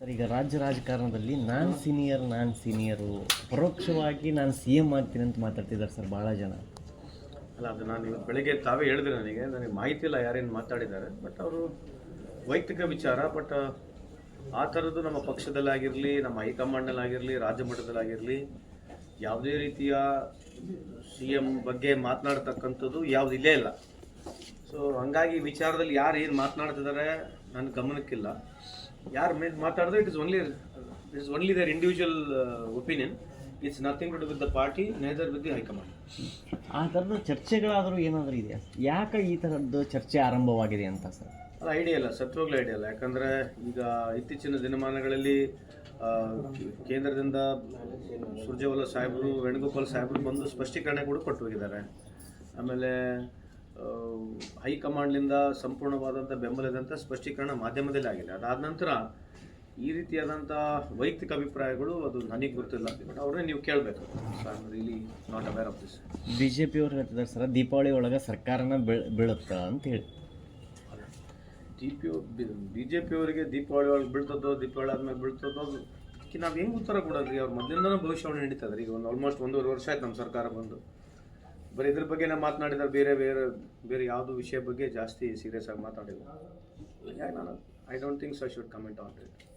Sir, ಈಗ ರಾಜ್ಯ ರಾಜಕಾರಣದಲ್ಲಿ ನಾನು ಸೀನಿಯರ್ ನಾನು ಸೀನಿಯರು ಪರೋಕ್ಷವಾಗಿ ನಾನು ಸಿ ಎಂ ಆಗ್ತೀನಿ ಅಂತ ಮಾತಾಡ್ತಿದ್ದಾರೆ ಸರ್ ಭಾಳ ಜನ. ಅಲ್ಲ, ಅದು ನಾನು ಇವತ್ತು ಬೆಳಿಗ್ಗೆ ತಾವೇ ಹೇಳಿದ್ರೆ ನನಗೆ ನನಗೆ ಮಾಹಿತಿ ಇಲ್ಲ ಯಾರೇನು ಮಾತಾಡಿದ್ದಾರೆ ಬಟ್ ಅವರು ವೈಯಕ್ತಿಕ ವಿಚಾರ ಬಟ್ ಆ ಥರದ್ದು ನಮ್ಮ ಪಕ್ಷದಲ್ಲಾಗಿರಲಿ ನಮ್ಮ ಹೈಕಮಾಂಡ್ನಲ್ಲಾಗಿರಲಿ ರಾಜ್ಯ ಮಟ್ಟದಲ್ಲಾಗಿರಲಿ ಯಾವುದೇ ರೀತಿಯ ಸಿ ಎಂ ಬಗ್ಗೆ ಮಾತನಾಡ್ತಕ್ಕಂಥದ್ದು ಯಾವುದು ಇಲ್ಲೇ ಇಲ್ಲ. ಸೊ ಹಂಗಾಗಿ ಈ ವಿಚಾರದಲ್ಲಿ ಯಾರು ಏನು ಮಾತನಾಡ್ತಿದ್ದಾರೆ ನನ್ನ ಗಮನಕ್ಕಿಲ್ಲ. ಯಾರು ಮಾತಾಡಿದ್ರೆ it is only it is only their individual opinion it's nothing to do with the party neither with the high command ಆ ಥರದ ಚರ್ಚೆಗಳಾದರೂ ಏನಾದರೂ ಇದೆಯಾ? ಯಾಕೆ ಈ ಥರದ್ದು ಚರ್ಚೆ ಆರಂಭವಾಗಿದೆ ಅಂತ ಸರ್? ಅಲ್ಲ ಐಡಿಯಾ ಇಲ್ಲ ಸತ್ವಾಗ್ಲೂ ಐಡಿಯಾ ಇಲ್ಲ. ಯಾಕಂದರೆ ಈಗ ಇತ್ತೀಚಿನ ದಿನಮಾನಗಳಲ್ಲಿ ಕೇಂದ್ರದಿಂದ ಸುರ್ಜೇವಾಲ ಸಾಹೇಬರು ವೇಣುಗೋಪಾಲ್ ಸಾಹೇಬರು ಬಂದು ಸ್ಪಷ್ಟೀಕರಣ ಕೂಡ ಕೊಟ್ಟು ಹೋಗಿದ್ದಾರೆ. ಆಮೇಲೆ ಆ, ಹೈಕಮಾಂಡ್ನಿಂದ ಸಂಪೂರ್ಣವಾದಂಥ ಬೆಂಬಲದಂಥ ಸ್ಪಷ್ಟೀಕರಣ ಮಾಧ್ಯಮದಲ್ಲಿ ಆಗಿದೆ ಅದಾದ ನಂತರ ಈ ರೀತಿಯಾದಂಥ ವೈಯಕ್ತಿಕ ಅಭಿಪ್ರಾಯಗಳು ಅದು ನನಗೆ ಗೊತ್ತಿಲ್ಲ ಬಟ್ ಅವ್ರನ್ನೇ ನೀವು ಕೇಳಬೇಕು. So really not aware of this B J ಪಿಯವ್ರು ಹೇಳ್ತಿದ್ದಾರೆ ಸರ್ ದೀಪಾವಳಿ ಒಳಗೆ ಸರ್ಕಾರನ ಬೀಳುತ್ತ? ಅಂತ ಹೇಳಿ. D P B J P ಅವರಿಗೆ ದೀಪಾವಳಿ ಒಳಗೆ ಬೀಳ್ತದೋ ದೀಪಾವಳಿ ಆದ್ಮೇಲೆ ಬೀಳ್ತದೋ ಅದಕ್ಕೆ ನಾವು ಹೆಂಗೆ ಉತ್ತರ ಕೊಡೋದ್ರಿ? ಅವ್ರ ಮೊದಲಿಂದನೂ ಭವಿಷ್ಯವನ್ನು ನಡೀತದ್ರಿ ಈಗ ಒಂದು ಆಲ್ಮೋಸ್ಟ್ ಒಂದೂವರೆ ವರ್ಷ ಆಯ್ತು ನಮ್ಮ ಸರ್ಕಾರ ಬಂದು. ಬರೀ ಇದ್ರ ಬಗ್ಗೆ ನಾವು ಮಾತನಾಡಿದ್ರೆ ಬೇರೆ ಬೇರೆ ಬೇರೆ ಯಾವುದು ವಿಷಯ ಬಗ್ಗೆ ಜಾಸ್ತಿ ಸೀರಿಯಸ್ ಆಗಿ ಮಾತಾಡಿಲ್ಲ. I don't think so I should comment on it